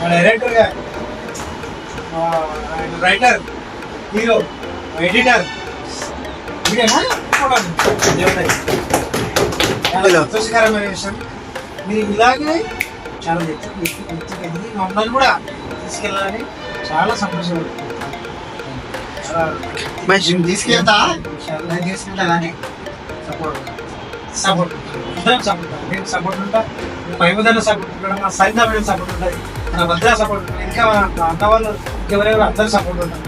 మా డైరెక్టర్గా మా ఆయన రైటర్ హీరో ఎడిటర్. సంతోషకరమైన విషయం. మీరు ఇలాగే చాలా ఎత్తు ఎత్తు ఎత్తుకు ఎదిగి మమ్మల్ని కూడా తీసుకెళ్ళాలని చాలా సంతోషం తీసుకెళ్తా? కానీ సపోర్ట్ సపోర్ట్ సపోర్ట్ ఉంటా. పై విధానం సపోర్ట్ ఉంటాడు మా సైన్ మీద సపోర్ట్ ఉంటుంది మన భద్ర సపోర్ట్ ఉంటుంది ఇంకా మన అన్న వాళ్ళు ఇంకెవరెవరు అందరూ సపోర్ట్ ఉంటారు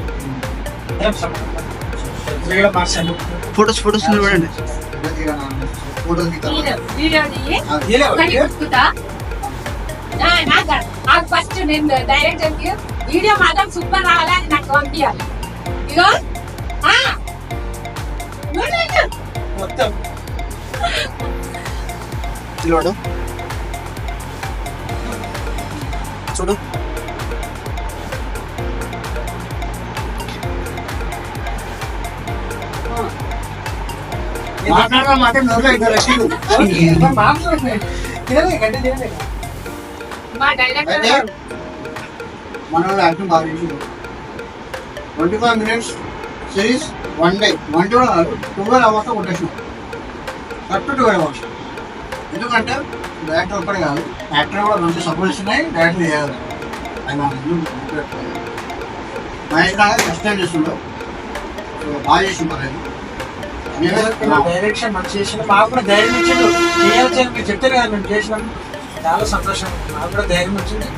అందరం సపోర్ట్ ఉంటారు కూడా మాకు సపోర్ట్ ఫొటోస్ ఫొటోస్ నిలబడండి ఫోటో వీడియో వీడియో తీయి తీయలేవా? ఒకటి కుట్టుకుంటా ఆ, నాకు నాకు ఫస్ట్ నేను డైరెక్టర్కి వీడియో మాత్రం సూపర్ రావాలి అది నాకు పంపించాలి ఇగో ఆ, నువ్వు చూడు. మొత్తం అయితే మన యాక్టింగ్ బాగా చేసిండు twenty five minutes series one day one day కూడా కాదు ట్వెల్వ్ అవర్స్ కొట్టేసినాం కరెక్ట్ ట్వెల్వ్ అవర్స్ ఎందుకంటే డైరెక్టర్ ఒక్కడే కాదు యాక్టర్ కూడా మంచి సపోర్ట్ ఇస్తున్నాయి డైరెక్టర్ చేయాలి. ఆయన మహేష్ నాగర్ ఫస్ట్ టైం చేస్తుండో బాగా చేసిండు పర్లేదు డైరెక్షన్ మంచి చేసిన మాకు కూడా ధైర్యం ఇచ్చిండు. చేయొచ్చు మీరు చెప్తారు కదా మేము చేసినాం. చాలా సంతోషం. మాకు కూడా ధైర్యం వచ్చింది.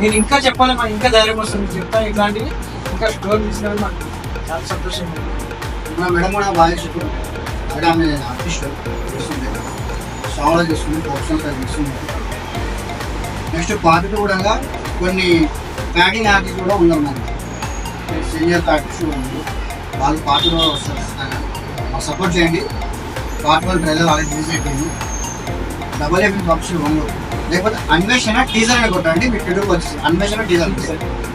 నేను ఇంకా చెప్పాలి మాకు ఇంకా ధైర్యం వస్తుంది. చెప్తాను ఇట్లాంటివి. ఇంకా స్టోర్ తీసుకుని మాకు చాలా సంతోషం. మా మేడం కూడా బాగా అక్కడ ఆమె ఆర్టిస్ట్. చేస్తుంది సాంగ్లో చేస్తుంది ప్రొఫెషనల్ చేస్తుంది నెక్స్ట్ పార్టీ కూడా కొన్ని ప్యాకింగ్ ఆర్టిస్ట్ కూడా ఉన్నాం మనకి సీనియర్ కూడా ఉంది. వాళ్ళు పాటలో వస్తారు. మాకు సపోర్ట్ చేయండి. పార్ట్ వన్ ట్రైలర్ వాళ్ళకి రిలీజ్ అయిపోయింది. డబల్ ఎఫ్ ఆప్షన్ వన్ లేకపోతే అన్వేషణ టీజర్ అని కొట్టండి. మీకు తెలుగు వచ్చేసి అన్వేషణ టీజర్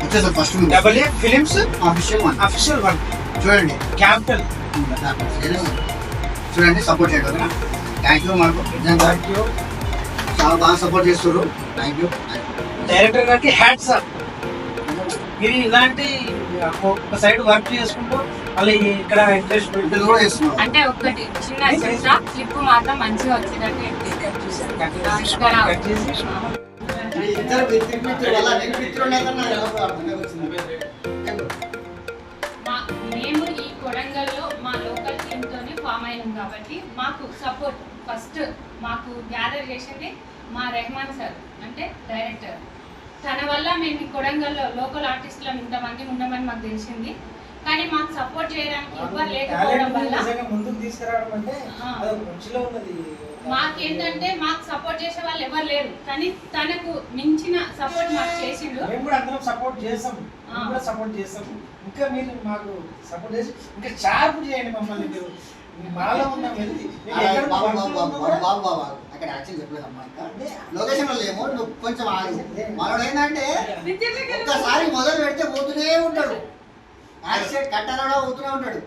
వచ్చేసారు first double A films official one official one చూడండి. క్యాపిటల్ చూడండి సపోర్ట్ చేయడం. థ్యాంక్ యూ మనకు థ్యాంక్ యూ చాలా బాగా సపోర్ట్ చేస్తారు థ్యాంక్ యూ డైరెక్టర్ గారికి హ్యాట్స్ అప్ మీరు ఇలాంటి ఒక సైడ్ వర్క్ చేసుకుంటూ మళ్ళీ ఇక్కడ ఇంట్రెస్ట్ కూడా చేస్తున్నారు. అంటే ఒక్కటి చిన్న చిన్న క్లిప్ మాత్రం మంచిగా వచ్చేటట్టు మేము ఈ కొడంగల్లో మా లోకల్ టీమ్ తోనే ఫామ్ అయినాం కాబట్టి మాకు సపోర్ట్ ఫస్ట్ మాకు గ్యాదర్ చేసింది మా రెహమాన్ సార్ అంటే డైరెక్టర్ తన వల్ల మేము కొడంగల్లో లోకల్ ఆర్టిస్టులం ఇంతమంది ఉండమని మాకు తెలిసింది. కానీ మాకు సపోర్ట్ చేయడానికి ఎవ్వరు లేకపోవడం వల్ల మాకేంటంటే మాకు సపోర్ట్ చేసే వాళ్ళు ఎవరు లేరు. కానీ తనకు మించిన సపోర్ట్ మాకు చేసిండు. మేము కూడా అందరం సపోర్ట్. కూడా సపోర్ట్ చేస్తాం. ఇంకా మీరు మాకు సపోర్ట్ చేసి ఇంకా షార్ప్ చేయండి మమ్మల్ని మీరు. ఉన్న. అక్కడ యాక్షన్ చెప్పలేదు అమ్మా లొకేషన్లో నువ్వు కొంచెం ఆగు. మనోడు ఏంటంటే ఒక్కసారి మొదలు పెడితే పోతూనే ఉంటాడు. యాక్షన్ కట్టాలో పోతూనే ఉంటాడు.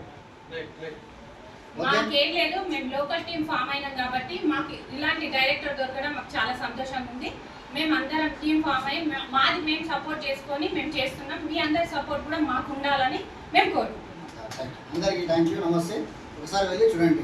మాకేం లేదు మేము లోకల్ టీం ఫామ్ అయినాం కాబట్టి మాకు ఇలాంటి డైరెక్టర్ దొరకడం మాకు చాలా సంతోషంగా ఉంది. మేము అందరం టీం ఫామ్ అయ్యి మాది మేము సపోర్ట్ చేసుకొని మేము చేస్తున్నాం. మీ అందరి సపోర్ట్ కూడా మాకు ఉండాలని మేము కోరుకుంటున్నాం. అందరికి థ్యాంక్ యూ నమస్తే. ఒకసారి వెళ్ళి చూడండి.